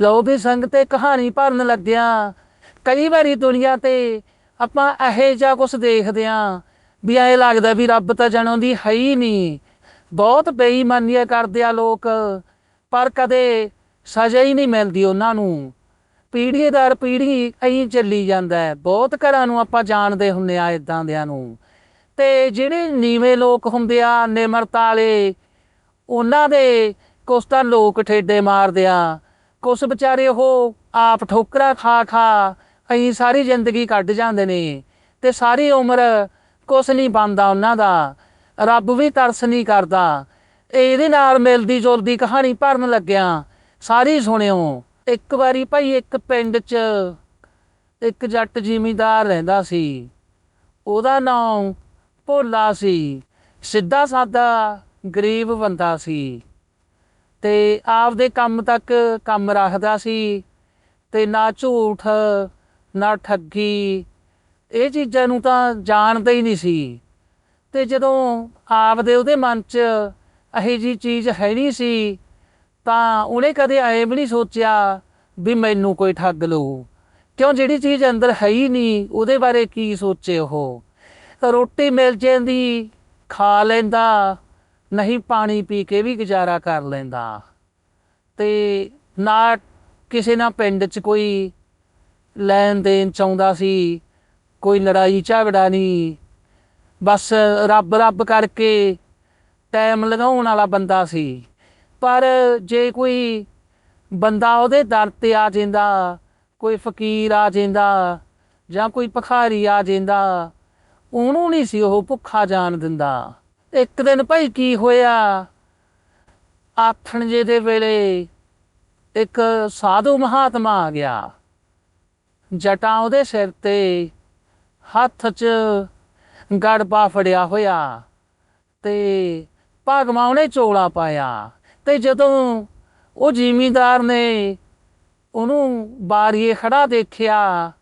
ਲਓ ਵੀ ਸੰਗ ਤੇ ਕਹਾਣੀ ਭਰਨ ਲੱਗਿਆ। ਕਈ ਵਾਰੀ ਦੁਨੀਆ ਤੇ ਆਪਾਂ ਇਹੋ ਜਿਹਾ ਕੁਝ ਦੇਖਦੇ ਆਂ ਵੀ ਐ ਲੱਗਦਾ ਵੀ ਰੱਬ ਤਾਂ ਜਣੋਂ ਦੀ ਹੈ ਹੀ ਨਹੀਂ ਬਹੁਤ ਬੇਈਮਾਨੀਆਂ ਕਰਦੇ ਆ ਲੋਕ, ਪਰ ਕਦੇ ਸਜ਼ਾ ਹੀ ਨਹੀਂ ਮਿਲਦੀ ਉਹਨਾਂ ਨੂੰ। ਪੀੜ੍ਹੀ ਦਰ ਪੀੜ੍ਹੀ ਐਂ ਚੱਲੀ ਜਾਂਦਾ ਹੈ। ਬਹੁਤ ਘਰਾਂ ਨੂੰ ਆਪਾਂ ਜਾਣਦੇ ਹੁੰਨੇ ਆ ਇਦਾਂ ਦਿਆਂ ਨੂੰ। ਤੇ ਜਿਹੜੇ ਨੀਵੇਂ ਲੋਕ ਹੁੰਦੇ ਆ, ਨਿਮਰਤਾ ਵਾਲੇ, ਉਹਨਾਂ ਦੇ ਕੁਛ ਤਾਂ ਲੋਕ ਠੇਡੇ ਮਾਰਦੇ ਆ। ਕੁਛ ਵਿਚਾਰੇ ਉਹ ਆਪ ਠੋਕਰਾ ਖਾ ਖਾ ਅਸੀਂ ਸਾਰੀ ਜ਼ਿੰਦਗੀ ਕੱਢ ਜਾਂਦੇ ਨੇ ਤੇ ਸਾਰੀ ਉਮਰ ਕੁਛ ਨਹੀਂ ਬਣਦਾ ਉਹਨਾਂ ਦਾ। ਰੱਬ ਵੀ ਤਰਸ ਨਹੀਂ ਕਰਦਾ। ਇਹਦੇ ਨਾਲ ਮਿਲਦੀ ਜੁਲਦੀ ਕਹਾਣੀ ਭਰਨ ਲੱਗਿਆ। ਸਾਰੀ ਸੁਣਿਓ। ਇੱਕ ਵਾਰੀ ਭਾਈ ਇੱਕ ਪਿੰਡ 'ਚ ਇੱਕ ਜੱਟ ਜ਼ਿਮੀਂਦਾਰ ਰਹਿੰਦਾ ਸੀ। ਉਹਦਾ ਨਾਮ ਭੋਲਾ ਸੀ। ਸਿੱਧਾ ਸਾਦਾ ਗਰੀਬ ਬੰਦਾ ਸੀ। ਤੇ ਆਪਦੇ ਕੰਮ ਤੱਕ ਕੰਮ ਰੱਖਦਾ ਸੀ ਤੇ ਨਾ ਝੂਠ, ਨਾ ਠੱਗੀ, ਇਹ ਚੀਜ਼ਾਂ ਨੂੰ ਤਾਂ ਜਾਣਦਾ ਹੀ ਨਹੀਂ ਸੀ। ਤੇ ਜਦੋਂ ਆਪਦੇ ਉਹਦੇ ਮਨ 'ਚ ਇਹੋ ਜੀ ਚੀਜ਼ ਹੈ ਨਹੀਂ ਸੀ, ਤਾਂ ਉਹਨੇ ਕਦੇ ਐ ਵੀ ਨਹੀਂ ਸੋਚਿਆ ਵੀ ਮੈਨੂੰ ਕੋਈ ਠੱਗ ਲਊ। ਕਿਉਂ ਜਿਹੜੀ ਚੀਜ਼ ਅੰਦਰ ਹੈ ਹੀ ਨਹੀਂ, ਉਹਦੇ ਬਾਰੇ ਕੀ ਸੋਚੇ ਉਹ? ਰੋਟੀ ਮਿਲ ਜਾਂਦੀ, ਖਾ ਲੈਂਦਾ ਨਹੀਂ ਪਾਣੀ ਪੀ ਕੇ ਵੀ ਗੁਜ਼ਾਰਾ ਕਰ ਲੈਂਦਾ। ਤੇ ਨਾ ਕਿਸੇ ਨਾਲ ਪਿੰਡ 'ਚ ਕੋਈ ਲੈਣ ਦੇਣ ਚਾਹੁੰਦਾ ਸੀ, ਕੋਈ ਲੜਾਈ ਝਗੜਾ ਨਹੀਂ। ਬਸ ਰੱਬ ਰੱਬ ਕਰਕੇ ਟਾਈਮ ਲਗਾਉਣ ਵਾਲਾ ਬੰਦਾ ਸੀ। ਪਰ ਜੇ ਕੋਈ ਬੰਦਾ ਉਹਦੇ ਦਰ ਤੇ ਆ ਜਾਂਦਾ, ਕੋਈ ਫਕੀਰ ਆ ਜਾਂਦਾ ਜਾਂ ਕੋਈ ਭਖਾਰੀ ਆ ਜਾਂਦਾ, ਉਹਨੂੰ ਨਹੀਂ ਸੀ ਉਹ ਭੁੱਖਾ ਜਾਣ ਦਿੰਦਾ। ਇੱਕ ਦਿਨ ਭਾਈ ਕੀ ਹੋਇਆ? ਆਥਣ ਜੇ ਦੇ ਵੇਲੇ ਇੱਕ ਸਾਧੂ ਮਹਾਤਮਾ ਆ ਗਿਆ। ਜਟਾਂ ਉਹਦੇ ਸਿਰ ਤੇ ਹੱਥ 'ਚ ਗੜਬਾ ਫੜਿਆ ਹੋਇਆ ਤੇ ਭਗਵਾ ਉਹਨੇ ਚੋਲਾ ਪਾਇਆ ਤੇ ਜਦੋਂ ਉਹ ਜ਼ਿਮੀਂਦਾਰ ਨੇ ਉਹਨੂੰ ਬਾਰੀਏ ਖੜਾ ਦੇਖਿਆ,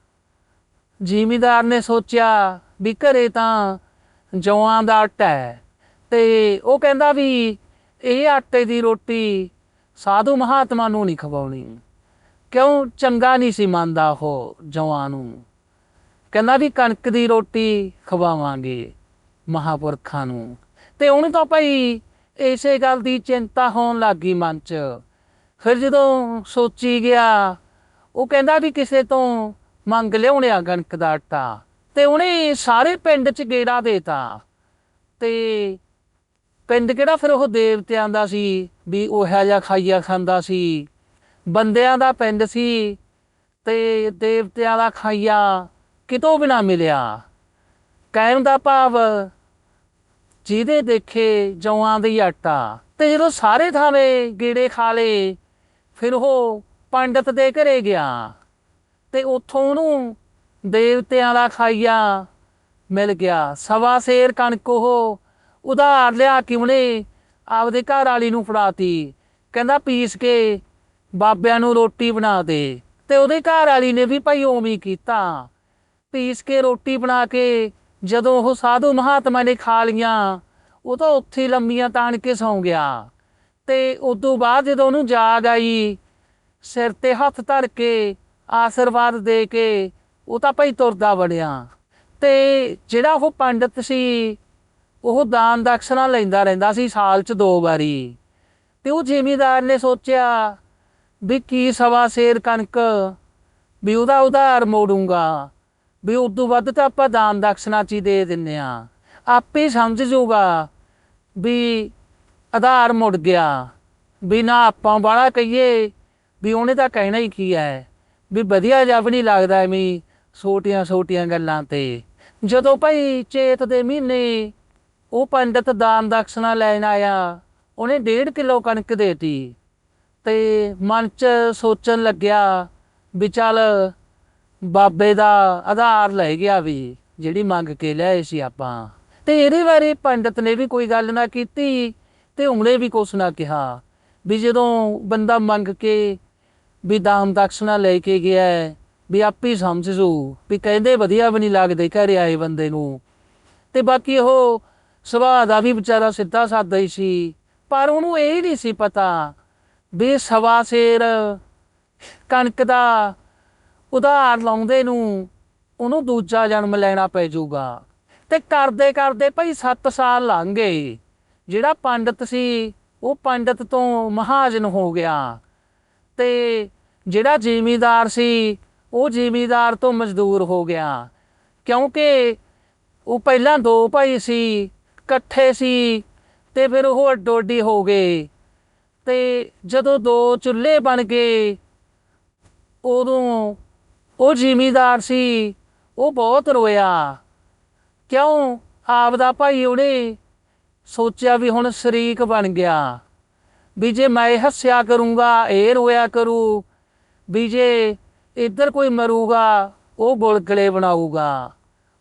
ਜ਼ਿਮੀਂਦਾਰ ਨੇ ਸੋਚਿਆ ਵੀ ਘਰੇ ਤਾਂ ਜੌਆਂ ਦਾ ਆਟਾ ਹੈ ਤੇ ਉਹ ਕਹਿੰਦਾ ਵੀ ਇਹ ਆਟੇ ਦੀ ਰੋਟੀ ਸਾਧੂ ਮਹਾਤਮਾ ਨੂੰ ਨਹੀਂ ਖਵਾਉਣੀ। ਕਿਉਂ? ਚੰਗਾ ਨਹੀਂ ਸੀ ਮੰਨਦਾ ਉਹ ਜੌਆਂ ਨੂੰ। ਕਹਿੰਦਾ ਵੀ ਕਣਕ ਦੀ ਰੋਟੀ ਖਵਾਵਾਂਗੇ ਮਹਾਪੁਰਖਾਂ ਨੂੰ। ਤੇ ਉਹਨੂੰ ਤਾਂ ਭਾਈ ਇਸੇ ਗੱਲ ਦੀ ਚਿੰਤਾ ਹੋਣ ਲੱਗੀ ਮਨ 'ਚ। ਫਿਰ ਜਦੋਂ ਸੋਚੀ ਗਿਆ, ਉਹ ਕਹਿੰਦਾ ਵੀ ਕਿਸੇ ਤੋਂ ਮੰਗ ਲਿਆਉਣਿਆ ਕਣਕ ਦਾ ਆਟਾ। ਤੇ ਉਹਨੇ ਸਾਰੇ ਪਿੰਡ 'ਚ ਗੇੜਾ ਦੇਤਾ। ਤੇ ਪਿੰਡ ਕਿਹੜਾ ਫਿਰ ਉਹ ਦੇਵਤਿਆਂ ਦਾ ਸੀ, ਵੀ ਉਹ ਜਿਹਾ ਖਾਈਆ ਖਾਂਦਾ ਸੀ। ਬੰਦਿਆਂ ਦਾ ਪਿੰਡ ਸੀ ਤੇ ਦੇਵਤਿਆਂ ਦਾ ਖਾਈਆ ਕਿਤੋਂ ਵੀ ਨਾ ਮਿਲਿਆ। ਕਹਿਣ ਦਾ ਭਾਵ, ਜਿਹਦੇ ਦੇਖੇ ਜੌਆਂ ਦੀ ਆਟਾ। ਤੇ ਜਦੋਂ ਸਾਰੇ ਥਾਵੇਂ ਗੇੜੇ ਖਾ ਲਏ, ਫਿਰ ਉਹ ਪੰਡਤ ਦੇ ਘਰੇ ਗਿਆ। ਤੇ ਉੱਥੋਂ ਉਹਨੂੰ ਦੇਵਤਿਆਂ ਦਾ ਖਾਈਆ ਮਿਲ ਗਿਆ। ਸਵਾ ਸੇਰ ਕਣਕ ਉਹ ਉਧਾਰ ਲਿਆ ਕਿ ਉਹਨੇ ਆਪਦੇ ਘਰ ਵਾਲੀ ਨੂੰ ਫੜਾਤੀ। ਕਹਿੰਦਾ ਪੀਸ ਕੇ ਬਾਬਿਆਂ ਨੂੰ ਰੋਟੀ ਬਣਾ ਦੇ। ਤੇ ਉਹਦੇ ਘਰ ਵਾਲੀ ਨੇ ਵੀ ਭਾਈ ਉਵੇਂ ਕੀਤਾ। ਪੀਸ ਕੇ ਰੋਟੀ ਬਣਾ ਕੇ ਜਦੋਂ ਉਹ ਸਾਧੂ ਮਹਾਤਮਾ ਨੇ ਖਾ ਲੀਆਂ ਉਹ ਤਾਂ ਉੱਥੇ ਹੀ ਲੰਮੀਆਂ ਤਾਣ ਕੇ ਸੌਂ ਗਿਆ। ਤੇ ਉਦੋਂ ਬਾਅਦ ਜਦੋਂ ਉਹਨੂੰ ਜਾਗ ਆਈ, ਸਿਰ ਤੇ ਹੱਥ ਧਰ ਕੇ ਆਸ਼ੀਰਵਾਦ ਦੇ ਕੇ ਉਹ ਤਾਂ ਭਾਈ ਤੁਰਦਾ ਵੜਿਆ ਤੇ ਜਿਹੜਾ ਉਹ ਪੰਡਤ ਸੀ ਉਹ ਦਾਨ ਦਕਸ਼ਨਾ ਲੈਂਦਾ ਰਹਿੰਦਾ ਸੀ ਸਾਲ 'ਚ ਦੋ ਵਾਰੀ। ਤੇ ਉਹ ਜ਼ਿਮੀਦਾਰ ਨੇ ਸੋਚਿਆ ਵੀ ਕੀ ਸਵਾ ਸੇਰ ਕਣਕ, ਵੀ ਉਹਦਾ ਉਧਾਰ ਮੋੜੂੰਗਾ, ਵੀ ਉਦੋਂ ਵੱਧ ਤਾਂ ਆਪਾਂ ਦਾਨ ਦਕਸ਼ਨਾ ਚ ਹੀ ਦੇ ਦਿੰਨੇ ਆ ਆਪੇ ਸਮਝ ਜਾਊਗਾ ਵੀ ਆਧਾਰ ਮੁੜ ਗਿਆ, ਵੀ ਨਾ ਆਪਾਂ ਬਾਹਲਾ ਕਹੀਏ, ਵੀ ਉਹਨੇ ਤਾਂ ਕਹਿਣਾ ਹੀ ਕੀ ਹੈ, ਵੀ ਵਧੀਆ ਜਿਹਾ ਨਹੀਂ ਲੱਗਦਾ ਐਵੇਂ ਛੋਟੀਆਂ ਛੋਟੀਆਂ ਗੱਲਾਂ ਤੇ। ਜਦੋਂ ਭਾਈ ਚੇਤ ਦੇ ਮਹੀਨੇ ਉਹ ਪੰਡਤ ਦਾਨ ਦਕਸ਼ਨਾ ਲੈਣ ਆਇਆ। ਉਹਨੇ 1.5 ਕਿਲੋ ਕਣਕ ਦੇਤੀ ਤੇ ਮਨ ਚ ਸੋਚਣ ਲੱਗਿਆ ਵੀ ਚੱਲ ਬਾਬੇ ਦਾ ਆਧਾਰ ਲੈ ਗਿਆ ਵੀ, ਜਿਹੜੀ ਮੰਗ ਕੇ ਲਿਆਏ ਸੀ ਆਪਾਂ। ਤੇ ਇਹਦੇ ਬਾਰੇ ਪੰਡਤ ਨੇ ਵੀ ਕੋਈ ਗੱਲ ਨਾ ਕੀਤੀ ਤੇ ਉਹਨੇ ਵੀ ਕੁਛ ਨਾ ਕਿਹਾ। ਵੀ ਜਦੋਂ ਬੰਦਾ ਮੰਗ ਕੇ ਵੀ ਦਾਮ ਦਕਸ਼ਨਾ ਲੈ ਕੇ ਗਿਆ, ਵੀ ਆਪੇ ਸਮਝ ਜੂ ਵੀ ਕਹਿੰਦੇ ਵਧੀਆ ਵੀ ਨਹੀਂ ਲੱਗਦੇ ਘਰੇ ਆਏ ਬੰਦੇ ਨੂੰ। ਤੇ ਬਾਕੀ ਉਹ ਸੁਭਾਅ ਦਾ ਵੀ ਵਿਚਾਰਾ ਸਿੱਧਾ ਸਾਦਾ ਹੀ ਸੀ, ਪਰ ਉਹਨੂੰ ਇਹ ਨਹੀਂ ਸੀ ਪਤਾ ਵੀ ਸਵਾ ਸੇਰ ਕਣਕ ਦਾ ਉਧਾਰ ਲਾਉਂਦੇ ਨੂੰ ਉਹਨੂੰ ਦੂਜਾ ਜਨਮ ਲੈਣਾ ਪੈ ਜਾਊਗਾ। ਤੇ ਕਰਦੇ ਕਰਦੇ ਭਾਈ 7 ਸਾਲ ਲੰਘ ਗਏ, ਜਿਹੜਾ ਪੰਡਤ ਸੀ, ਉਹ ਪੰਡਤ ਤੋਂ ਮਹਾਜਨ ਹੋ ਗਿਆ। ਤੇ ਜਿਹੜਾ ਜ਼ਿਮੀਦਾਰ ਸੀ, ਉਹ ਜ਼ਿਮੀਦਾਰ ਤੋਂ ਮਜ਼ਦੂਰ ਹੋ ਗਿਆ, ਕਿਉਂਕਿ ਉਹ ਪਹਿਲਾਂ ਦੋ ਭਾਈ ਸੀ ਇਕੱਠੇ ਸੀ ਤੇ ਫਿਰ ਉਹ ਅੱਡੋ ਅੱਡੀ ਹੋ ਗਏ ਤੇ ਜਦੋਂ ਦੋ ਚੁੱਲ੍ਹੇ ਬਣ ਗਏ, ਉਦੋਂ ਉਹ ਜ਼ਿਮੀਦਾਰ ਸੀ, ਉਹ ਬਹੁਤ ਰੋਇਆ। ਕਿਉਂ? ਆਪਦਾ ਭਾਈ ਉਹਨੇ ਸੋਚਿਆ ਵੀ ਹੁਣ ਸ਼ਰੀਕ ਬਣ ਗਿਆ। ਵੀ ਜੇ ਮੈਂ ਹੱਸਿਆ ਕਰੂੰਗਾ, ਇਹ ਰੋਇਆ ਕਰੂ। ਵੀ ਜੇ ਇੱਧਰ ਕੋਈ ਮਰੂਗਾ, ਉਹ ਗੁਲਗਲੇ ਬਣਾਊਗਾ।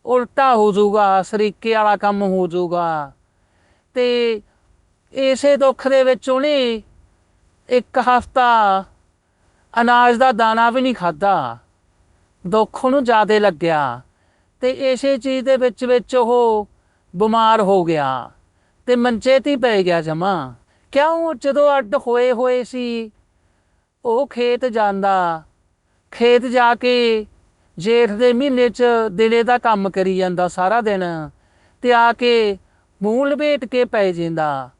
ਉਲਟਾ ਹੋ ਜਾਊਗਾ, ਸ਼ਰੀਕੇ ਵਾਲਾ ਕੰਮ ਹੋ ਜਾਊਗਾ। ਤੇ ਇਸੇ ਦੁੱਖ ਦੇ ਵਿੱਚ ਉਹਨੇ ਇੱਕ ਹਫਤਾ ਅਨਾਜ ਦਾ ਦਾਣਾ ਵੀ ਨਹੀਂ ਖਾਦਾ ਦੁੱਖ ਉਹਨੂੰ ਜ਼ਿਆਦਾ ਲੱਗਿਆ। ਤੇ ਇਸੇ ਚੀਜ਼ ਦੇ ਵਿੱਚ ਵਿੱਚ ਉਹ ਬਿਮਾਰ ਹੋ ਗਿਆ। ਤੇ ਮੰਚੇ ਤੇ ਹੀ ਪੈ ਗਿਆ ਜਮਾ। ਕਿਉਂ? ਜਦੋਂ ਅੱਡ ਹੋਏ ਹੋਏ ਸੀ, ਉਹ ਖੇਤ ਜਾਂਦਾ। ਖੇਤ ਜਾ ਕੇ ਜੇਠ ਦੇ ਮਹੀਨੇ 'ਚ ਦਿਨੇ ਦਾ ਕੰਮ ਕਰੀ ਜਾਂਦਾ ਸਾਰਾ ਦਿਨ ਤੇ ਆ ਕੇ ਮੂੰਹ ਲਪੇਟ ਕੇ ਪੈ ਜਾਂਦਾ।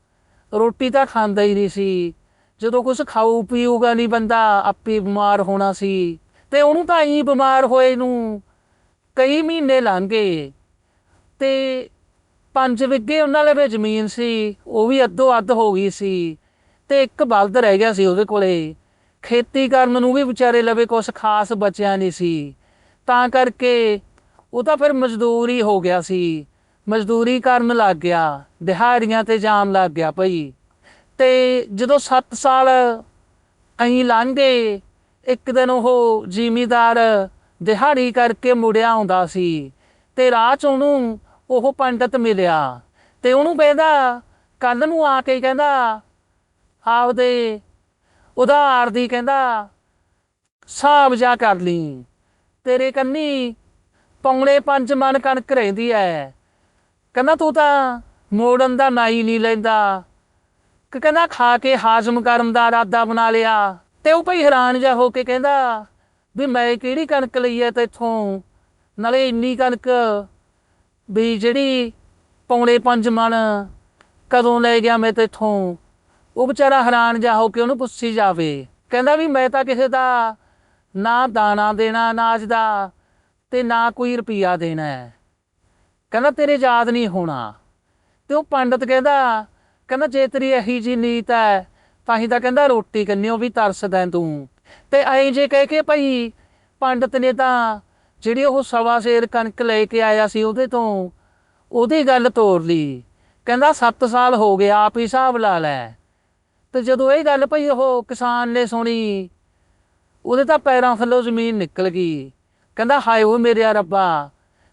ਰੋਟੀ ਤਾਂ ਖਾਂਦਾ ਹੀ ਨਹੀਂ ਸੀ। ਜਦੋਂ ਕੁਝ ਖਾਊ ਪੀਊਗਾ ਨਹੀਂ ਬੰਦਾ, ਆਪੇ ਬਿਮਾਰ ਹੋਣਾ ਸੀ। ਤੇ ਉਹਨੂੰ ਤਾਂ ਹੀ ਬਿਮਾਰ ਹੋਏ ਨੂੰ ਕਈ ਮਹੀਨੇ ਲੰਘ ਗਏ। ਤੇ ਪੰਜ ਵਿੱਗੇ ਉਹਨਾਂ ਲਵੇ ਜ਼ਮੀਨ ਸੀ, ਉਹ ਵੀ ਅੱਧੋ ਅੱਧ ਹੋ ਗਈ ਸੀ। ਤੇ ਇੱਕ ਬਲਦ ਰਹਿ ਗਿਆ ਸੀ ਉਹਦੇ ਕੋਲੇ। ਖੇਤੀ ਕਰਨ ਨੂੰ ਵੀ ਵਿਚਾਰੇ ਲਵੇ ਕੁਝ ਖਾਸ ਬਚਿਆ ਨਹੀਂ ਸੀ। ਤਾਂ ਕਰਕੇ ਉਹ ਤਾਂ ਫਿਰ ਮਜ਼ਦੂਰੀ ਹੋ ਗਿਆ ਸੀ। ਮਜ਼ਦੂਰੀ ਕਰਨ ਲੱਗ ਗਿਆ, ਦਿਹਾੜੀਆਂ ਤੇ ਜਾਮ ਲੱਗ ਗਿਆ ਭਈ। ਤੇ ਜਦੋਂ 7 ਸਾਲ ਅਹੀਂ ਲੰਘ ਗਏ, ਇੱਕ ਦਿਨ ਉਹ ਜ਼ਿਮੀਦਾਰ ਦਿਹਾੜੀ ਕਰਕੇ ਮੁੜਿਆ ਆਉਂਦਾ ਸੀ ਤੇ ਰਾਹ ਚ ਉਹਨੂੰ ਉਹ ਪੰਡਤ ਮਿਲਿਆ ਤੇ ਉਹਨੂੰ ਕਹਿੰਦਾ ਕੱਲ ਨੂੰ ਆ ਕੇ ਕਹਿੰਦਾ, ਆਪਦੇ ਉਧਾਰ ਦੀ ਕਹਿੰਦਾ, ਹਿਸਾਬ ਜਾ ਕਰ ਲਈ। ਤੇਰੇ ਕੰਨੀ ਪੌਣੇ ਪੰਜ ਮਨ ਕਣਕ ਰਹਿੰਦੀ ਐ। ਕਹਿੰਦਾ ਤੂੰ ਤਾਂ ਮੋੜਨ ਦਾ ਨਾਈ ਨਹੀਂ ਲੈਂਦਾ। ਕਿ ਕਹਿੰਦਾ ਖਾ ਕੇ ਹਾਜ਼ਮ ਕਰਨ ਦਾ ਇਰਾਦਾ ਬਣਾ ਲਿਆ। ਤੇ ਉਹ ਭਈ ਹੈਰਾਨ ਜਾ ਹੋ ਕੇ ਕਹਿੰਦਾ ਵੀ ਮੈਂ ਕਿਹੜੀ ਕਣਕ ਲਈ ਐ ਤੇਥੋਂ ਨਾਲੇ ਇੰਨੀ ਕਣਕ ਵੀ ਜਿਹੜੀ ਪੌਣੇ ਪੰਜ ਮਨ ਕਦੋਂ ਲੈ ਗਿਆ ਮੈਂ ਤੇਥੋਂ ਉਹ ਵਿਚਾਰਾ ਹੈਰਾਨ ਜਾ ਹੋ ਕੇ ਉਹਨੂੰ ਪੁੱਛੀ ਜਾਵੇ। ਕਹਿੰਦਾ ਵੀ ਮੈਂ ਤਾਂ ਕਿਸੇ ਦਾ ਨਾ ਦਾਣਾ ਦੇਣਾ ਅਨਾਜ ਦਾ ਤੇ ਨਾ ਕੋਈ ਰੁਪਈਆ ਦੇਣਾ ਹੈ। ਕਹਿੰਦਾ, ਤੇਰੇ ਯਾਦ ਨਹੀਂ ਹੋਣਾ। ਤੇ ਉਹ ਪੰਡਤ ਕਹਿੰਦਾ ਕਹਿੰਦਾ, ਜੇ ਤੇਰੀ ਇਹੀ ਜੀ ਨੀਤ ਹੈ, ਤਾਂ ਹੀ ਤਾਂ ਕਹਿੰਦਾ, ਰੋਟੀ ਕੰਨਿਓ ਵੀ ਤਰਸਦਾ ਤੂੰ। ਤੇ ਐਂ ਜੇ ਕਹਿ ਕੇ ਭਾਈ ਪੰਡਤ ਨੇ ਤਾਂ ਜਿਹੜੀ ਉਹ ਸਵਾ ਸੇਰ ਕਣਕ ਲੈ ਕੇ ਆਇਆ ਸੀ ਉਹਦੇ ਤੋਂ, ਉਹਦੀ ਗੱਲ ਤੋਰ ਲਈ। ਕਹਿੰਦਾ 7 ਸਾਲ ਹੋ ਗਏ, ਆਪ ਹੀ ਹਿਸਾਬ ਲਾ ਲੈ। ਤੇ ਜਦੋਂ ਇਹ ਗੱਲ ਭਈ ਉਹ ਕਿਸਾਨ ਨੇ ਸੁਣੀ ਉਹਦੇ ਤਾਂ ਪੈਰਾਂ ਥੱਲੋਂ ਜ਼ਮੀਨ ਨਿਕਲ ਗਈ। ਕਹਿੰਦਾ, ਹਾਏ ਓ ਮੇਰੇ ਰੱਬਾ।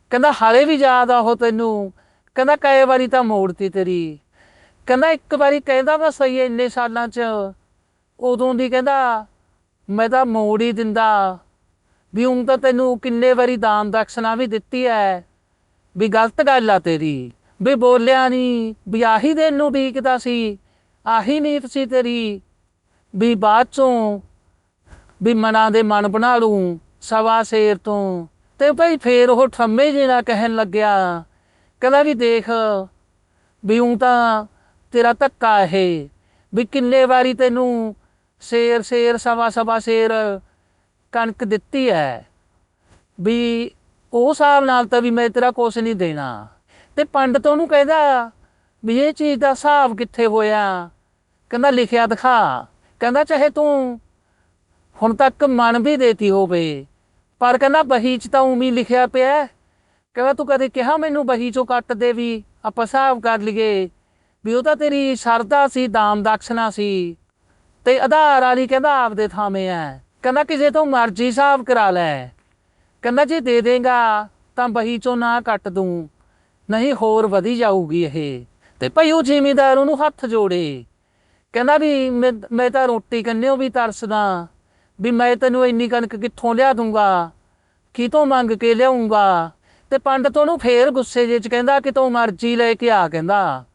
ਕਹਿੰਦਾ, ਹਾਲੇ ਵੀ ਯਾਦ ਆ ਉਹ ਤੈਨੂੰ। ਕਹਿੰਦਾ, ਕਈ ਵਾਰੀ ਤਾਂ ਮੋੜਤੀ ਤੇਰੀ। ਕਹਿੰਦਾ, ਇੱਕ ਵਾਰੀ ਕਹਿੰਦਾ ਵਾ ਸਹੀ ਇੰਨੇ ਸਾਲਾਂ 'ਚ। ਉਦੋਂ ਦੀ ਕਹਿੰਦਾ, ਮੈਂ ਤਾਂ ਮੋੜ ਹੀ ਦਿੰਦਾ। ਵੀ ਹੁਣ ਤਾਂ ਤੈਨੂੰ ਕਿੰਨੇ ਵਾਰੀ ਦਾਨ ਦਕਸ਼ਨਾ ਵੀ ਦਿੱਤੀ ਐ। ਵੀ ਗਲਤ ਗੱਲ ਆ ਤੇਰੀ। ਵੀ ਬੋਲਿਆ ਨਹੀਂ ਵੀ ਆਹੀ ਦਿਨ ਨੂੰ ਡੀਕਦਾ ਸੀ। ਆਹੀ ਨੀਤ ਸੀ ਤੇਰੀ। ਵੀ ਬਾਅਦ ਚੋਂ ਵੀ ਮਨਾਂ ਦੇ ਮਨ ਬਣਾ ਲੂੰ, ਸਵਾ ਸੇਰ ਤੋਂ। ਤੇ ਭਾਈ ਫੇਰ ਉਹ ਠੰਮੇ ਜਿਹੜਾ ਕਹਿਣ ਲੱਗਿਆ, ਕਹਿੰਦਾ ਵੀ ਦੇਖ, ਵੀ ਹੂੰ ਤਾਂ ਤੇਰਾ ਧੱਕਾ ਇਹ, ਵੀ ਕਿੰਨੇ ਵਾਰੀ ਤੈਨੂੰ ਸੇਰ ਸੇਰ, ਸਵਾ ਸਵਾ ਸੇਰ ਕਣਕ ਦਿੱਤੀ ਹੈ ਵੀ ਉਹ ਹਿਸਾਬ ਨਾਲ ਤਾਂ ਵੀ ਮੈਂ ਤੇਰਾ ਕੁਛ ਨਹੀਂ ਦੇਣਾ। ਤੇ ਪੰਡਤ ਉਹਨੂੰ ਕਹਿੰਦਾ ਵੀ ਇਹ ਚੀਜ਼ ਦਾ ਹਿਸਾਬ ਕਿੱਥੇ ਹੋਇਆ? ਕਹਿੰਦਾ ਲਿਖਿਆ ਦਿਖਾ। ਕਹਿੰਦਾ ਚਾਹੇ ਤੂੰ ਹੁਣ ਤੱਕ ਮਨ ਵੀ ਦੇਤੀ ਹੋਵੇ। ਪਰ ਕਹਿੰਦਾ ਬਹੀ ਚ ਤਾਂ ਉਮੀ ਲਿਖਿਆ ਪਿਆ ਕਹਿੰਦਾ ਤੂੰ ਕਦੇ ਕਿਹਾ ਮੈਨੂੰ ਬਹੀ ਚੋਂ ਕੱਟ ਦੇ ਵੀ ਆਪਾਂ ਹਿਸਾਬ ਕਰ ਲਈਏ ਵੀ ਉਹ ਤਾਂ ਤੇਰੀ ਸਰਦਾ ਸੀ, ਦਾਮ ਦਕਸ਼ਨਾ ਸੀ। ਤੇ ਆਧਾਰ ਵਾਲੀ ਕਹਿੰਦਾ ਆਪਦੇ ਥਾਵੇਂ ਐ ਕਹਿੰਦਾ ਕਿਸੇ ਤੋਂ ਮਰਜ਼ੀ ਹਿਸਾਬ ਕਰਾ ਲੈ। ਕਹਿੰਦਾ ਜੇ ਦੇ ਦੇਗਾ ਤਾਂ ਬਹੀ ਚੋਂ ਨਾ ਕੱਟ ਦੂੰ। ਨਹੀਂ ਹੋਰ ਵਧੀ ਜਾਊਗੀ ਇਹ। ਤੇ ਭਾਈ ਉਹ ਜ਼ਿਮੀਦਾਰ ਉਹਨੂੰ ਹੱਥ ਜੋੜੇ। ਕਹਿੰਦਾ ਵੀ ਮੈਂ ਮੈਂ ਤਾਂ ਰੋਟੀ ਕੰਨਿਓ ਵੀ ਤਰਸਦਾ। ਵੀ ਮੈਂ ਤੈਨੂੰ ਇੰਨੀ ਕਣਕ ਕਿੱਥੋਂ ਲਿਆ ਦੂੰਗਾ? ਕਿਤੋਂ ਮੰਗ ਕੇ ਲਿਆਉਂਗਾ ਤੇ ਪੰਡਤ ਉਹਨੂੰ ਫੇਰ ਗੁੱਸੇ ਜਿਹੇ ਚ ਕਹਿੰਦਾ ਕਿ ਤੂੰ ਮਰਜ਼ੀ ਲੈ ਕੇ ਆ ਕਹਿੰਦਾ।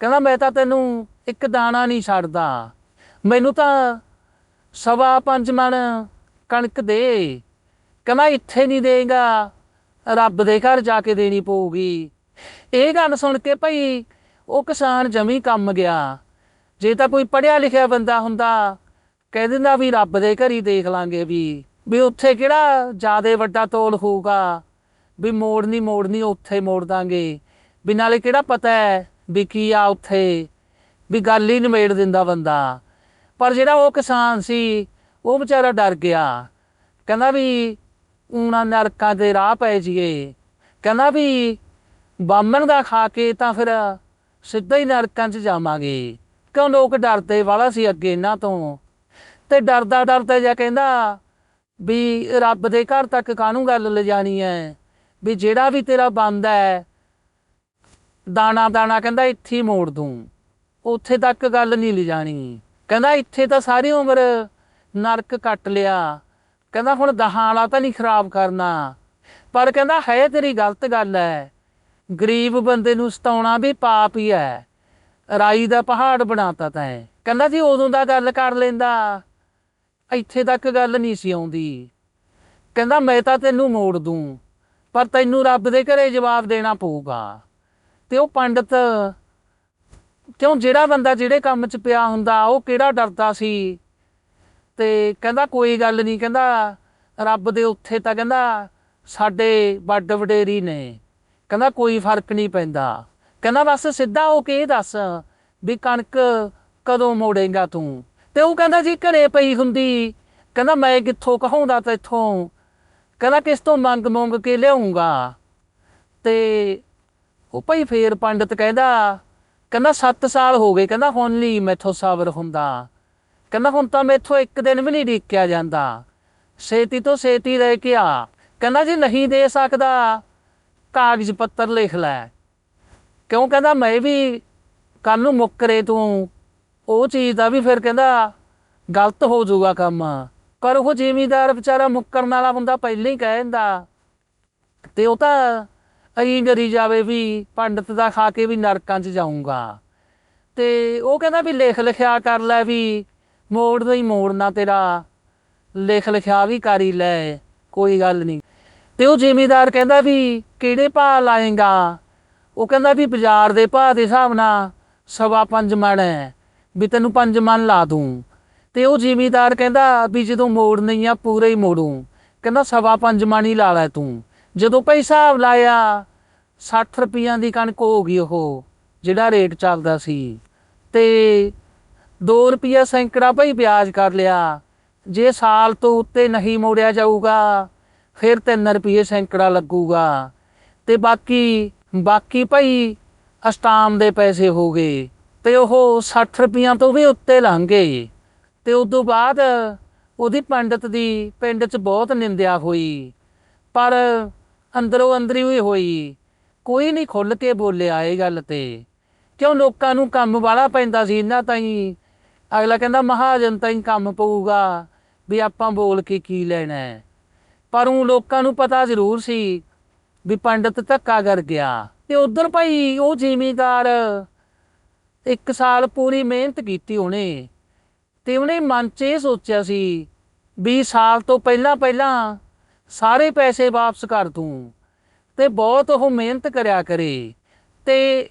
ਕਹਿੰਦਾ, ਮੈਂ ਤਾਂ ਤੈਨੂੰ ਇੱਕ ਦਾਣਾ ਨਹੀਂ ਛੱਡਦਾ। ਮੈਨੂੰ ਤਾਂ ਸਵਾ ਪੰਜ ਮਣ ਕਣਕ ਦੇ। ਕਹਿੰਦਾ, ਇੱਥੇ ਨਹੀਂ ਦੇਗਾ। ਰੱਬ ਦੇ ਘਰ ਜਾ ਕੇ ਦੇਣੀ ਪਊਗੀ। ਇਹ ਗੱਲ ਸੁਣ ਕੇ ਭਈ ਉਹ ਕਿਸਾਨ ਜਮੀ ਕੰਮ ਗਿਆ। ਜੇ ਤਾਂ ਕੋਈ ਪੜਿਆ ਲਿਖਿਆ ਬੰਦਾ ਹੁੰਦਾ ਕਹਿ ਦਿੰਦਾ ਵੀ ਰੱਬ ਦੇ ਘਰ ਹੀ ਦੇਖ ਲਾਂਗੇ ਵੀ ਵੀ ਉੱਥੇ ਕਿਹੜਾ ਜਿਆਦੇ ਵੱਡਾ ਤੋਲ ਹੋਊਗਾ, ਵੀ ਮੋੜਨੀ ਮੋੜਨੀ ਉੱਥੇ ਮੋੜ ਦਾਂਗੇ। ਵੀ ਨਾਲੇ ਕਿਹੜਾ ਪਤਾ ਹੈ ਵੀ ਕੀ ਆ ਉੱਥੇ, ਵੀ ਗੱਲ ਹੀ ਨਿਮੇੜ ਦਿੰਦਾ ਬੰਦਾ। ਪਰ ਜਿਹੜਾ ਉਹ ਕਿਸਾਨ ਸੀ, ਉਹ ਵਿਚਾਰਾ ਡਰ ਗਿਆ। ਕਹਿੰਦਾ ਵੀ ਊਣਾ ਨਰਕਾਂ ਦੇ ਰਾਹ ਪੈ ਜੀਏ ਕਹਿੰਦਾ ਵੀ ਬਾਮਣ ਦਾ ਖਾ ਕੇ ਤਾਂ ਫਿਰ ਸਿੱਧਾ ਹੀ ਨਰਕਾਂ 'ਚ ਜਾਵਾਂਗੇ। ਕਿਉਂ ਲੋਕ ਡਰਦੇ ਵਾਲਾ ਸੀ ਅੱਗੇ ਇਹਨਾਂ ਤੋਂ? ਤੇ ਡਰਦਾ ਡਰਦਾ ਜਿਹਾ ਕਹਿੰਦਾ ਵੀ ਰੱਬ ਦੇ ਘਰ ਤੱਕ ਕਾਹਨੂੰ ਗੱਲ ਲਿਜਾਣੀ ਹੈ ਵੀ ਜਿਹੜਾ ਵੀ ਤੇਰਾ ਬੰਦਾ ਹੈ ਦਾਣਾ ਦਾਣਾ ਕਹਿੰਦਾ ਇੱਥੇ ਮੋੜ ਦੂੰ। ਉੱਥੇ ਤੱਕ ਗੱਲ ਨਹੀਂ ਲਿਜਾਣੀ। ਕਹਿੰਦਾ ਇੱਥੇ ਤਾਂ ਸਾਰੀ ਉਮਰ ਨਰਕ ਕੱਟ ਲਿਆ। ਕਹਿੰਦਾ ਹੁਣ ਦਹਾਂ ਵਾਲਾ ਤਾਂ ਨਹੀਂ ਖਰਾਬ ਕਰਨਾ। ਪਰ ਕਹਿੰਦਾ ਹੈ ਤੇਰੀ ਗਲਤ ਗੱਲ ਹੈ ਗਰੀਬ ਬੰਦੇ ਨੂੰ ਸਤਾਉਣਾ ਵੀ ਪਾਪ ਹੀ ਹੈ ਰਾਈ ਦਾ ਪਹਾੜ ਬਣਾਤਾ ਤੈਂ। ਕਹਿੰਦਾ ਜੀ ਉਦੋਂ ਦਾ ਗੱਲ ਕਰ ਲੈਂਦਾ। ਇੱਥੇ ਤੱਕ ਗੱਲ ਨਹੀਂ ਸੀ ਆਉਂਦੀ। ਕਹਿੰਦਾ, ਮੈਂ ਤਾਂ ਤੈਨੂੰ ਮੋੜ ਦੂੰ, ਪਰ ਤੈਨੂੰ ਰੱਬ ਦੇ ਘਰੇ ਜਵਾਬ ਦੇਣਾ ਪਊਗਾ। ਤੇ ਉਹ ਪੰਡਤ, ਕਿਉਂ ਜਿਹੜਾ ਬੰਦਾ ਜਿਹੜੇ ਕੰਮ 'ਚ ਪਿਆ ਹੁੰਦਾ, ਉਹ ਕਿਹੜਾ ਡਰਦਾ ਸੀ? ਤੇ ਕਹਿੰਦਾ, ਕੋਈ ਗੱਲ ਨਹੀਂ। ਕਹਿੰਦਾ, ਰੱਬ ਦੇ ਉੱਥੇ ਤਾਂ ਕਹਿੰਦਾ, ਸਾਡੇ ਵੱਡ ਵਡੇਰੀ ਨੇ। ਕਹਿੰਦਾ, ਕੋਈ ਫ਼ਰਕ ਨਹੀਂ ਪੈਂਦਾ। ਕਹਿੰਦਾ, ਬਸ ਸਿੱਧਾ ਹੋ ਕੇ ਇਹ ਦੱਸ ਵੀ ਕਣਕ ਕਦੋਂ ਮੋੜੇਗਾ ਤੂੰ? ਤੇ ਉਹ ਕਹਿੰਦਾ ਜੀ ਘਰੇ ਪਈ ਹੁੰਦੀ। ਕਹਿੰਦਾ ਮੈਂ ਕਿੱਥੋਂ ਕਹਾਉਂਦਾ ਤੈਥੋਂ। ਕਹਿੰਦਾ ਕਿਸ ਤੋਂ ਮੰਗ ਮੰਗ ਕੇ ਲਿਆਉਂਗਾ। ਤੇ ਉਹ ਭਾਈ ਫੇਰ ਪੰਡਤ ਕਹਿੰਦਾ ਕਹਿੰਦਾ 7 ਸਾਲ ਹੋ ਗਏ, ਕਹਿੰਦਾ ਹੁਣ ਨਹੀਂ ਮੈਥੋਂ ਸਬਰ ਹੁੰਦਾ। ਕਹਿੰਦਾ ਹੁਣ ਤਾਂ ਮੈਥੋਂ ਇੱਕ ਦਿਨ ਵੀ ਨਹੀਂ ਡੀਕਿਆ ਜਾਂਦਾ। ਛੇਤੀ ਤੋਂ ਛੇਤੀ ਰਹਿ ਕੇ ਆ। ਕਹਿੰਦਾ ਜੀ ਨਹੀਂ ਦੇ ਸਕਦਾ, ਕਾਗਜ਼ ਪੱਤਰ ਲਿਖ ਲੈ। ਕਿਉਂ ਕਹਿੰਦਾ ਮੈਂ ਵੀ ਕੱਲ ਨੂੰ ਮੁੱਕਰੇ ਤੂੰ। ਉਹ ਚੀਜ਼ ਦਾ ਵੀ ਫਿਰ ਕਹਿੰਦਾ ਗਲਤ ਹੋ ਜਾਊਗਾ ਕੰਮ। ਪਰ ਉਹ ਜ਼ਿਮੀਦਾਰ ਵਿਚਾਰਾ ਮੁੱਕਰਨ ਵਾਲਾ ਬੰਦਾ ਪਹਿਲਾਂ ਹੀ ਕਹਿ ਦਿੰਦਾ। ਤੇ ਉਹ ਤਾਂ ਅਈ ਕਰੀ ਜਾਵੇ ਵੀ ਪੰਡਤ ਦਾ ਖਾ ਕੇ ਵੀ ਨਰਕਾਂ 'ਚ ਜਾਊਂਗਾ। ਤੇ ਉਹ ਕਹਿੰਦਾ ਵੀ ਲਿਖ ਲਿਖਿਆ ਕਰ ਲੈ ਵੀ, ਮੋੜ ਦਾ ਹੀ ਮੋੜਨਾ ਤੇਰਾ। ਲਿਖ ਲਿਖਿਆ ਵੀ ਕਰ ਹੀ ਲੈ, ਕੋਈ ਗੱਲ ਨਹੀਂ। ਤੇ ਉਹ ਜ਼ਿਮੀਦਾਰ ਕਹਿੰਦਾ ਵੀ ਕਿਹੜੇ ਭਾਅ ਲਾਏਗਾ? ਉਹ ਕਹਿੰਦਾ ਵੀ ਬਾਜ਼ਾਰ ਦੇ ਭਾਅ ਦੇ ਹਿਸਾਬ ਨਾਲ ਸਵਾ ਪੰਜ ਮਣ ਹੈ। ਵੀ ਤੈਨੂੰ ਪੰਜ ਮਨ ਲਾ ਦੂੰ। ਤੇ ਉਹ ਜ਼ਿਮੀਦਾਰ ਕਹਿੰਦਾ ਵੀ ਜਦੋਂ ਮੋੜ ਨਹੀਂ ਆ, ਪੂਰੇ ਹੀ ਮੋੜੂ। ਕਹਿੰਦਾ ਸਵਾ ਪੰਜ ਮਨ ਹੀ ਲਾ ਲੈ ਤੂੰ। ਜਦੋਂ ਭਾਈ ਹਿਸਾਬ ਲਾਇਆ 60 ਰੁਪਈਆਂ ਦੀ ਕਣਕ ਹੋ ਗਈ ਉਹ, ਜਿਹੜਾ ਰੇਟ ਚੱਲਦਾ ਸੀ। ਤੇ 2 ਰੁਪਈਆ ਸੈਂਕੜਾ ਭਾਈ ਵਿਆਜ ਕਰ ਲਿਆ। ਜੇ ਸਾਲ ਤੋਂ ਉੱਤੇ ਨਹੀਂ ਮੋੜਿਆ ਜਾਊਗਾ, ਫਿਰ 3 ਰੁਪਏ ਸੈਂਕੜਾ ਲੱਗੂਗਾ। ਤੇ ਬਾਕੀ ਬਾਕੀ ਭਾਈ ਅਸਟਾਮ ਦੇ ਪੈਸੇ ਹੋ ਗਏ। ਤੇ ਉਹ 60 ਰੁਪਈਆਂ ਤੋਂ ਵੀ ਉੱਤੇ ਲੰਘ ਗਏ। ਤੇ ਉਸ ਤੋਂ ਬਾਅਦ ਉਹਦੀ ਪੰਡਤ ਦੀ ਪਿੰਡ 'ਚ ਬਹੁਤ ਨਿੰਦਿਆ ਹੋਈ। ਪਰ ਅੰਦਰੋਂ ਅੰਦਰੀ ਹੀ ਹੋਈ। ਕੋਈ ਨਹੀਂ ਖੁੱਲ ਕੇ ਬੋਲਿਆ ਇਹ ਗੱਲ ਤੇ। ਕਿਉਂ ਲੋਕਾਂ ਨੂੰ ਕੰਮ ਵਾਲਾ ਪੈਂਦਾ ਸੀ, ਇਹਨਾਂ ਤਾਈਂ ਅਗਲਾ ਕਹਿੰਦਾ ਮਹਾਜਨ ਤਾਈਂ ਕੰਮ ਪਊਗਾ ਵੀ ਆਪਾਂ ਬੋਲ ਕੇ ਕੀ ਲੈਣਾ। ਪਰ ਉਹ ਲੋਕਾਂ ਨੂੰ ਪਤਾ ਜ਼ਰੂਰ ਸੀ ਵੀ ਪੰਡਤ ਧੱਕਾ ਕਰ ਗਿਆ। ਤੇ ਉਧਰ ਭਾਈ ਉਹ ਜ਼ਿਮੀਦਾਰ ਇੱਕ ਸਾਲ ਪੂਰੀ ਮਿਹਨਤ ਕੀਤੀ ਉਹਨੇ। ਤੇ ਉਹਨੇ ਮਨ 'ਚ ਇਹ ਸੋਚਿਆ ਸੀ ਵੀ ਸਾਲ ਤੋਂ ਪਹਿਲਾਂ ਪਹਿਲਾਂ ਸਾਰੇ ਪੈਸੇ ਵਾਪਸ ਕਰ ਦੂੰ ਤੇ ਬਹੁਤ ਉਹ ਮਿਹਨਤ ਕਰਿਆ ਕਰੇ। ਤੇ